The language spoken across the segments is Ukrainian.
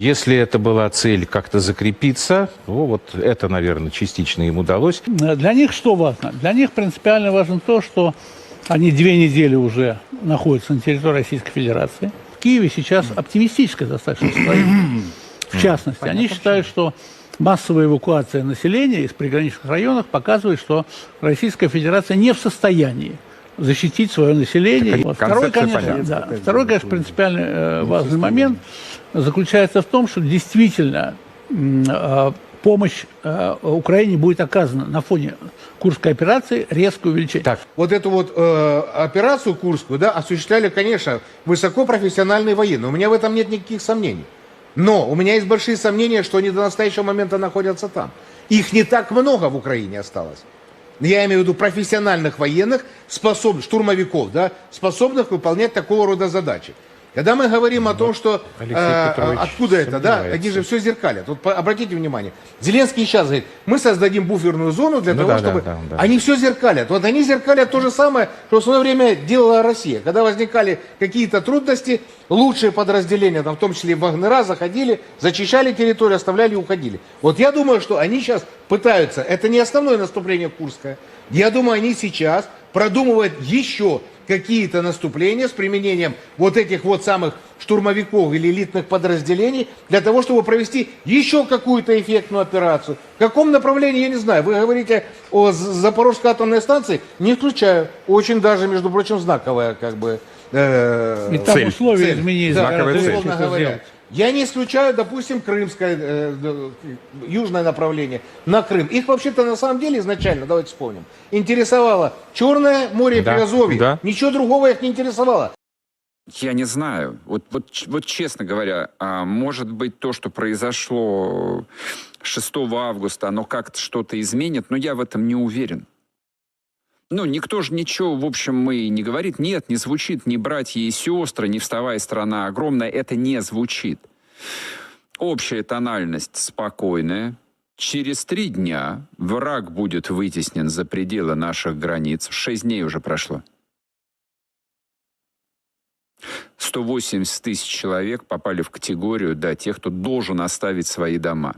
Если это была цель как-то закрепиться, ну вот это, наверное, частично им удалось. Для них что важно? Для них принципиально важно то, что они две недели уже находятся на территории Российской Федерации. В Киеве сейчас оптимистическое достаточно настроение. В частности, они считают, что массовая эвакуация населения из приграничных районов показывает, что Российская Федерация не в состоянии защитить свое население. Вот. Второй, конечно, понятна. да, второй, конечно, принципиально э, важный момент заключается в том, что действительно э, помощь э, Украине будет оказана на фоне Курской операции резкое увеличение. Так, Вот эту вот э, операцию Курскую, да, осуществляли, конечно, высокопрофессиональные военные. У меня в этом нет никаких сомнений. Но у меня есть большие сомнения, что они до настоящего момента находятся там. Их не так много в Украине осталось. Я имею в виду профессиональных военных, способных, штурмовиков, да, способных выполнять такого рода задачи. Когда мы говорим о том, что Алексей э, откуда это, да, они же все зеркалят. Вот обратите внимание, Зеленский сейчас говорит, мы создадим буферную зону для Ну того, да, да, чтобы да, да. они все зеркалят. Вот они зеркалят то же самое, что в свое время делала Россия. Когда возникали какие-то трудности, лучшие подразделения, там, в том числе и Вагнера, заходили, зачищали территорию, оставляли и уходили. Вот я думаю, что они сейчас пытаются, это не основное наступление Курское, я думаю, они сейчас продумывают еще какие-то наступления с применением вот этих вот самых штурмовиков или элитных подразделений для того, чтобы провести еще какую-то эффектную операцию. В каком направлении, я не знаю. Вы говорите о Запорожской атомной станции, не исключаю. Очень даже, между прочим, знаковая как бы э, И там цель, условия цель. изменились. Да, знаковая цель. говоря. Я не исключаю, допустим, крымское, э, южное направление на Крым. Их вообще-то на самом деле изначально, давайте вспомним, интересовало Черное море Да, Приазовье. да. Ничего другого их не интересовало. Я не знаю. Вот, вот, вот честно говоря, а, может быть, то, что произошло 6 августа, оно как-то что-то изменит, но я в этом не уверен. Ну, никто же ничего, в общем, мы не говорит. Нет, не звучит ни братья и сестры, ни вставая страна огромная. Это не звучит. Общая тональность спокойная. Через три дня враг будет вытеснен за пределы наших границ. Шесть дней уже прошло. 180 тысяч человек попали в категорию, да, тех, кто должен оставить свои дома.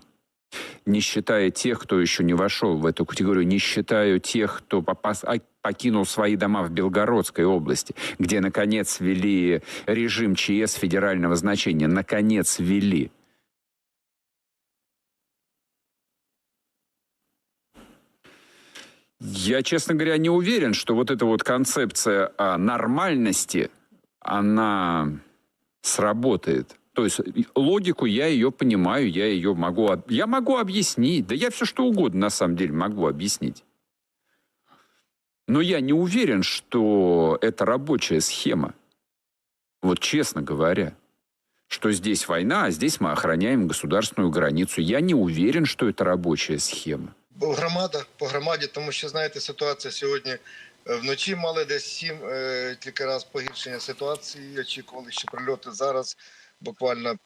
Не считая тех, кто еще не вошел в эту категорию, не считаю тех, кто попас- а, покинул свои дома в Белгородской области, где, наконец, ввели режим ЧС федерального значения. Наконец, ввели. Я, честно говоря, не уверен, что вот эта вот концепция нормальности, она сработает. То есть и- логику я ее понимаю, я ее могу, об- я могу объяснить. Да я все что угодно на самом деле могу объяснить. Но я не уверен, что это рабочая схема. Вот честно говоря, что здесь война, а здесь мы охраняем государственную границу. Я не уверен, что это рабочая схема. Бо громада по громаді, тому що знаєте, ситуація сьогодні е, вночі мали десь сім е, кілька разів погіршення ситуації. Очікували, що прильоти зараз. Буквально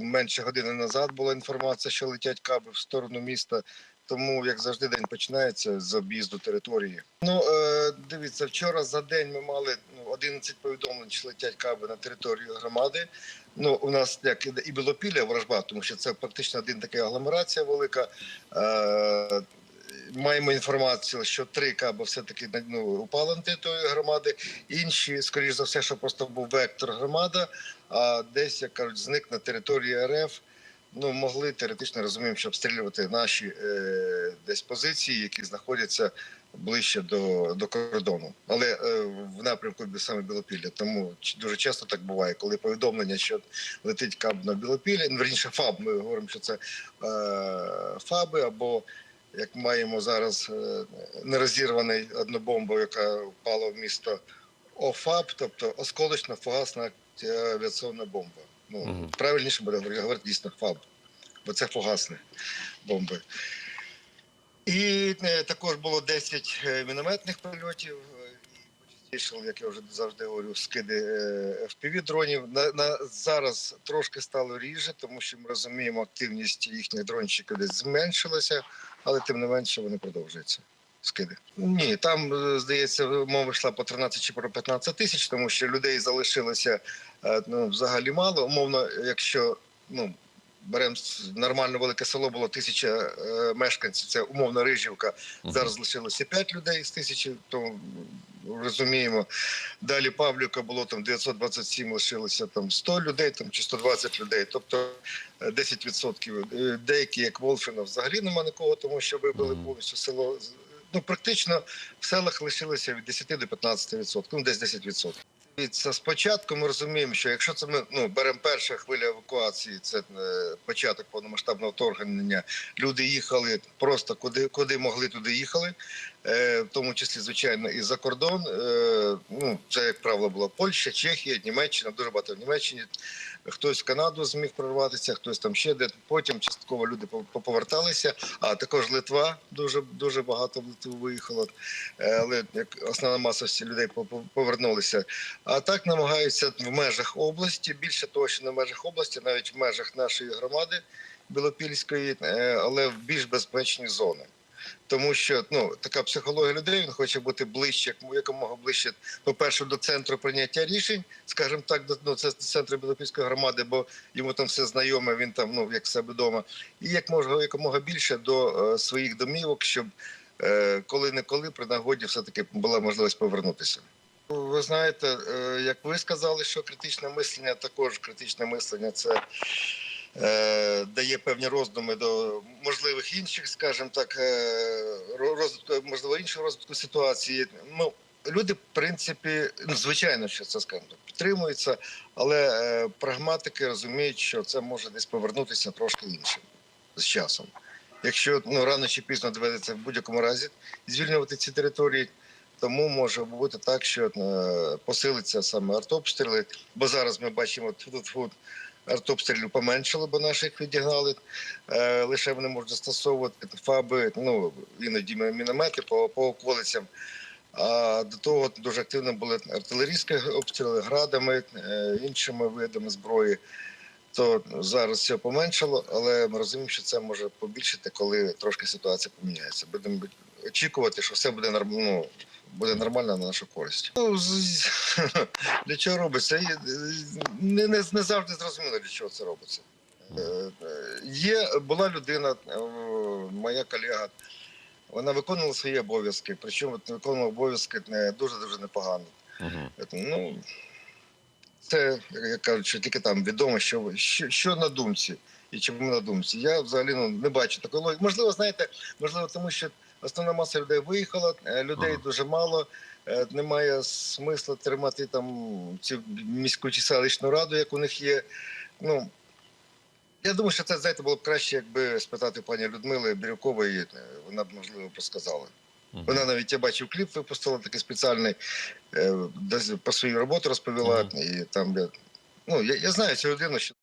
менше години назад була інформація, що летять каби в сторону міста. Тому, як завжди, день починається з об'їзду території. Ну е, дивіться, вчора за день ми мали ну, 11 повідомлень, що летять каби на територію громади. Ну, у нас як і- Білопілля, ворожба, тому що це практично один така агломерація велика. Маємо інформацію, що три каби все-таки ну, упали на територію громади. Інші, скоріш за все, що просто був вектор громада, а десь, як кажуть, зник на території РФ. Ну, могли теоретично розуміємо, що обстрілювати наші е, десь позиції, які знаходяться ближче до, до кордону, але е, в напрямку саме Білопілля. Тому дуже часто так буває, коли повідомлення, що летить каб на Білопілля, ну, верніше ФАБ. Ми говоримо, що це е, ФАБи або як маємо зараз е, нерозірваний одну бомбу, яка впала в місто ОФАП, тобто осколочно-фугасна е, авіаційна бомба. Ну, Мгм. правильніше буде говорити дійсно ФАБ, бо це фугасні бомби. І е, також було 10 е, мінометних прильотів. Е, як я вже завжди говорю, скиди е, FPV дронів. На, на зараз трошки стало ріже, тому що ми розуміємо, активність їхніх дрончиків десь зменшилася, але тим не менше вони продовжуються. Скиди. Ні, там, е, здається, мова йшла по 13 чи про 15 тисяч, тому що людей залишилося е, ну, взагалі мало. Умовно, якщо ну, беремо нормально велике село, було тисяча е, мешканців, це умовно Рижівка. Зараз лишилося 5 людей з тисячі, то розуміємо. Далі Павлівка було там 927, лишилося там 100 людей там, чи 120 людей, тобто е, 10%. Е, Деякі, як Волфіно, взагалі нема нікого, тому що вибили повністю село. Ну, практично в селах лишилося від 10 до 15%, ну десь 10%. І це спочатку ми розуміємо, що якщо це ми ну беремо перша хвиля евакуації, це е, початок повномасштабного вторгнення. Люди їхали просто куди, куди могли, туди їхали, е, в тому числі, звичайно, і за кордон. Е, ну це як правило була Польща, Чехія, Німеччина, дуже багато в Німеччині. Хтось в Канаду зміг прорватися, хтось там ще де. Потім частково люди по- поверталися. А також Литва дуже дуже багато в Литву виїхало. Е, Але як основна маса людей по- по- повернулися. А так намагаються в межах області, більше того, що не в межах області, навіть в межах нашої громади Білопільської, е, але в більш безпечні зони. Тому що ну така психологія людей він хоче бути ближче, як- якомога ближче, по-перше, до центру прийняття рішень, скажімо так, до ну, це центр Білопільської громади, бо йому там все знайоме, він там ну як себе вдома, і як можна якомога більше до е, своїх домівок, щоб е, коли не коли при нагоді все таки була можливість повернутися. Ви знаєте, е, як ви сказали, що критичне мислення також критичне мислення це е, дає певні роздуми до можливих інших, скажімо так, е, розвитку, можливо, іншого розвитку ситуації. Ну, люди, в принципі, ну, звичайно, що це скажімо, так, підтримується, але е, прагматики розуміють, що це може десь повернутися трошки іншим з часом. Якщо ну, рано чи пізно доведеться в будь-якому разі звільнювати ці території, тому може бути так, що е, посилиться саме артобстріли, бо зараз ми бачимо тут артобстрілів поменшало, бо наші їх відігнали. Е, лише вони можуть застосовувати фаби, ну іноді міномети по, по околицям. А до того дуже активно були артилерійські обстріли градами, е, іншими видами зброї. То зараз все поменшало, але ми розуміємо, що це може побільшити, коли трошки ситуація поміняється. Будемо очікувати, що все буде ну, буде нормально на нашу користь. Ну, для чого робиться? Не, не, не завжди зрозуміло, для чого це робиться. Е, е, Є, була людина, е, моя колега, вона виконувала свої обов'язки, причому виконувала обов'язки не дуже-дуже непогано. Ну, це, як кажуть, що тільки там відомо, що, що, що на думці і чому на думці. Я взагалі ну, не бачу такої логіки. Можливо, знаєте, можливо, тому що основна маса людей виїхала, е, людей Ага. дуже мало. е, Немає смисла тримати там цю міську чи селищну раду, як у них є. Ну, я думаю, що це, знаєте, було б краще, якби спитати пані Людмили Бірюкової, е, вона б, можливо, розказала. Мгм. Вона навіть я бачив кліп, випустила такий спеціальний, десь по своїй роботі розповіла. І там я, ну, я, я знаю цю людину, що